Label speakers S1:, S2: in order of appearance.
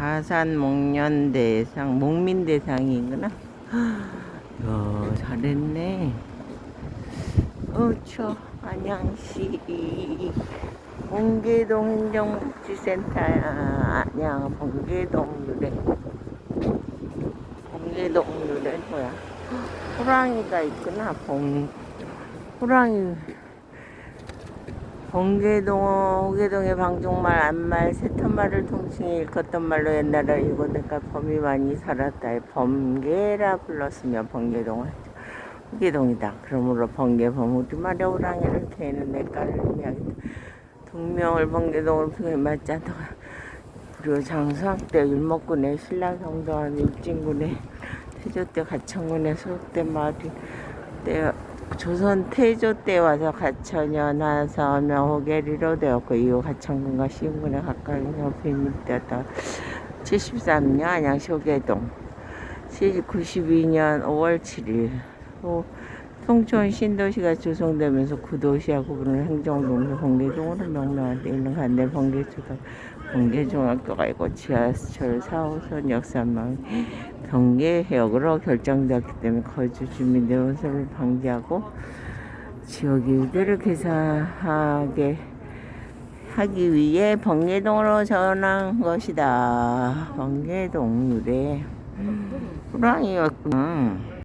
S1: 다산 목련대상 목민대상이구나. 야 잘했네. 어초 안양시 봉계동 행정복지센터야. 안양 봉계동 유래. 봉계동 유래 뭐야? 호랑이가 있구나. 봉 호랑이. 번개동, 호계동의 방종말, 안말, 세터말을 통칭해 일컫던 말로 옛날에 일고대가 범이 많이 살았다. 범계라 불렀으며 번개동을 호계동이다. 그러므로 번개범 우리말에 호랑이를 개는 내가를 의미하겠다. 동명을 번개동으로 표해 맞지 않다가 그리고 장수학 때 율목군의 신라 성도한 입진군의 태조 때 가천군에 소속된 마을이 때 조선 태조 때 와서 가천연 하서며 호계리로 되었고 이후 가천군과 시흥군에 옆에 밀되었다. 73년 안양시 호계동 92년 5월 7일 후 통촌 신도시가 조성되면서 구도시하고 그런 행정동서 번개동으로 명명한 데 있는 간대 번개초등 번개중학교가 있고 지하철 4호선 역사망 경계해역으로 결정되었기 때문에 거주 주민들 혼선을 방지하고 지역 일대를 개선하게 하기 위해 번개동으로 전한 것이다. 번개동 유래 호랑이였구나.